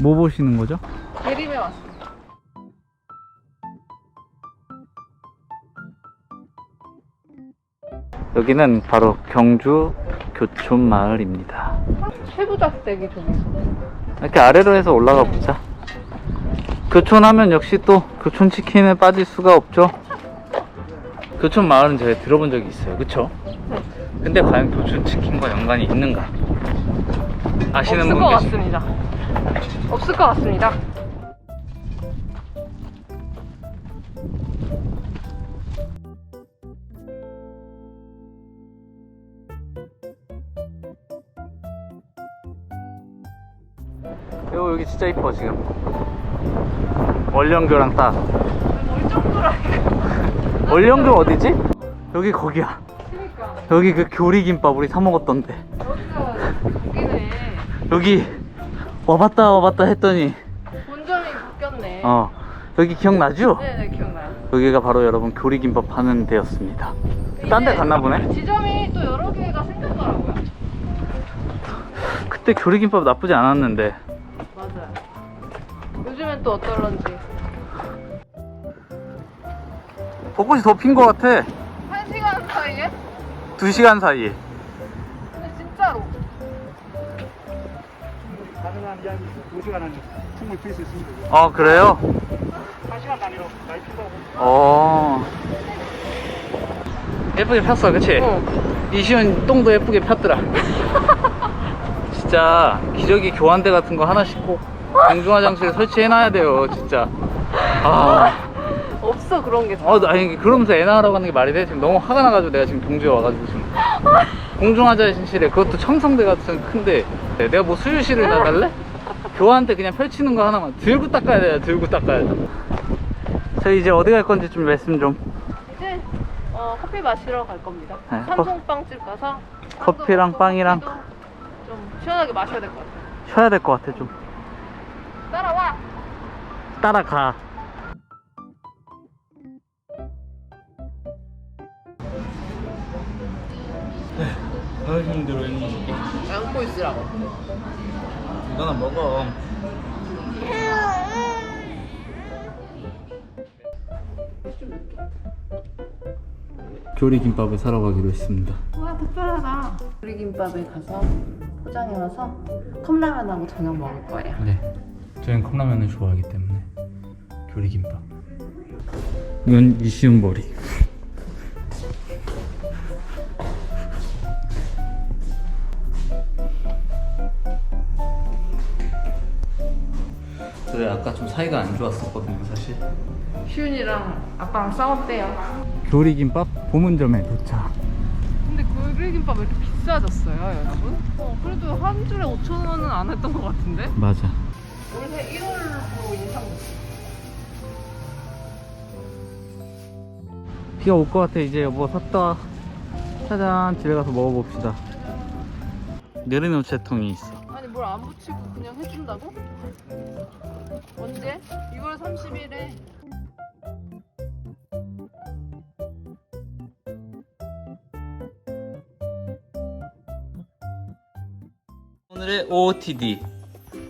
뭐 보시는 거죠? 대림에 왔습니다. 여기는 바로 경주 교촌 마을입니다. 해부작대기 저기. 이렇게 아래로 해서 올라가 보자. 교촌하면 역시 또 교촌 치킨에 빠질 수가 없죠. 교촌 마을은 제가 들어본 적이 있어요. 그쵸? 근데 과연 교촌 치킨과 연관이 있는가? 아시는 없을 분 것 계시 같습니다. 없을 것 같습니다. 요 여기 진짜 이뻐 지금. 월령교랑 딱. 월령교 어디지? 여기 거기야. 여기 그 교리김밥 우리 사 먹었던데. 여기가 여기네. 여기 와봤다 와봤다 했더니 본점이 바뀌었네. 어 여기 기억나죠? 네네 기억나요. 여기가 바로 여러분 교리김밥 하는 데였습니다. 딴 데 이제 갔나 보네? 지점이 또 여러 개가 생겼더라고요. 그때 교리김밥 나쁘지 않았는데 맞아요. 요즘엔 또 어떨런지. 벚꽃이 더 핀 것 같아. 한 시간 사이에? 두 시간 사이에. 가능한 약 2시간 안에 충분히 필수 있습니다. 어 그래요? 1시간 단위로 많이 핀다고. 어 예쁘게 폈어 그치? 어. 이시훈 똥도 예쁘게 폈더라. 진짜 기저귀 교환대 같은 거 하나씩 꼭 공중화장실에 설치해놔야 돼요 진짜. 아. 없어 그런 게. 어, 나 아니 그러면서 애 낳으라고 하는 게 말이 돼? 지금 너무 화가 나가지고 내가 지금 동주에 와가지고 지금 공중화장실에 그것도 첨성대 같은 큰데 네, 내가 뭐 수유실을 나갈래? 교환대 그냥 펼치는 거 하나만 들고 닦아야 돼 들고 닦아야 돼 저희 이제 어디 갈 건지 좀 말씀 좀 이제 어, 커피 마시러 갈 겁니다. 네, 삼성빵집 가서 커피랑 빵이랑 좀 시원하게 마셔야 될 것 같아요. 쉬어야 될 것 같아 좀 따라와. 따라가 아 힘들어 이 안고 있으라고. 이거나 먹어 교리김밥을 사러 가기로 했습니다 와 특별하다. 우리김밥에 가서 포장해 와서 컵라면하고 저녁 먹을 거예요. 네 저희는 컵라면을 좋아하기 때문에 교리김밥 이건 이시운 머리 그래 아까 좀 사이가 안 좋았었거든요 사실 시윤이랑 아빠랑 싸웠대요. 교리김밥 보문점에 도착 근데 굴비김밥 왜 이렇게 비싸졌어요, 여러분? 어, 그래도 한 줄에 5천 원은 안 했던 것 같은데? 맞아 올해 1월로 인상. 비가 올 것 같아 이제 여보 샀다 짜잔 집에 가서 먹어봅시다 느린 우체통이 있어 뭘 안 붙이고 그냥 해준다고? 언제? 6월 30일에. 오늘의 OOTD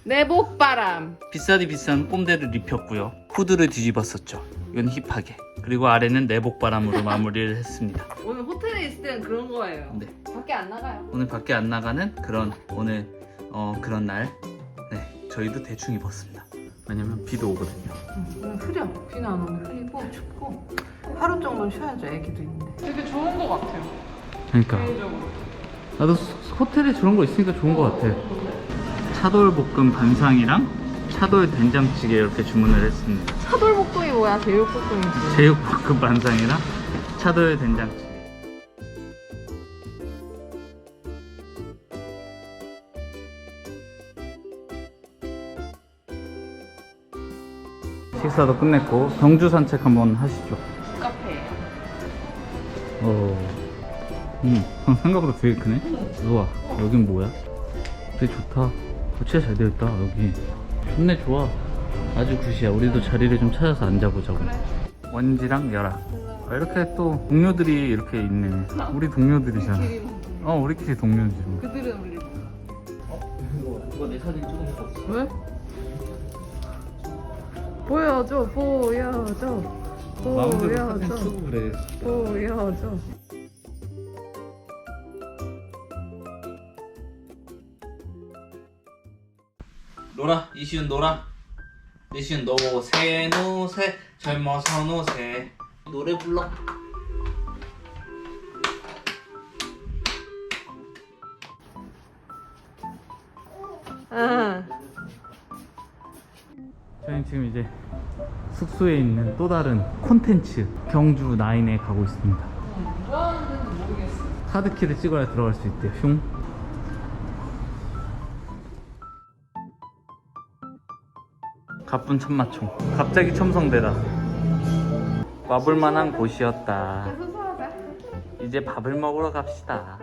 내복바람. 비싸디 비싼 꼼대를 입혔고요 후드를 뒤집었었죠 이건 힙하게 그리고 아래는 내복바람으로 마무리를 했습니다 오늘 호텔에 있을 때는 그런 거예요. 네. 밖에 안 나가요. 오늘 밖에 안 나가는 그런 오늘 어 그런 날 네, 저희도 대충 입었습니다 왜냐면 비도 오거든요 오늘 흐려. 비는 안 오고 흐리고 춥고 하루 정도는 쉬어야죠. 애기도 있는데. 되게 좋은 것 같아요. 그러니까 개인적으로. 나도 소- 호텔에 저런 거 있으니까 좋은 것 같아 차돌 볶음 반상이랑 차돌 된장찌개 이렇게 주문을 했습니다 차돌볶음이 뭐야? 제육볶음이지. 제육볶음 반상이랑 차돌 된장찌개 식사도 끝냈고 경주 산책 한번 하시죠 카페예요. 어, 음, 생각보다 되게 크네. 우와, 여긴 뭐야? 되게 좋다. 진짜 잘 되어 있다, 여기. 좋네, 좋아. 아주 굿이야. 우리도 자리를 좀 찾아서 앉아보자고. 원지랑 열아. 아, 이렇게 또 동료들이 이렇게 있네. 우리 동료들이잖아. 어, 우리끼리 동료지. 뭐. 그들은 우리. 이거, 이거 내 사진 찍은 거 없어. 왜? 보여줘 보여줘 마음대로 사진 보여줘 쓰고 그래. 보여줘. 놀아 이시은 놀아. 이시은 노새 노새 젊어서 노새. 노래 불러. 응 저희는 지금 이제 숙소에 있는 또 다른 콘텐츠 경주 나인에 가고 있습니다. 뭐 하는지는 모르겠어 카드키를 찍어야 들어갈 수 있대. 흉 가쁜 천마총. 갑자기 첨성대다. 와볼만한 곳이었다. 수수하대 이제 밥을 먹으러 갑시다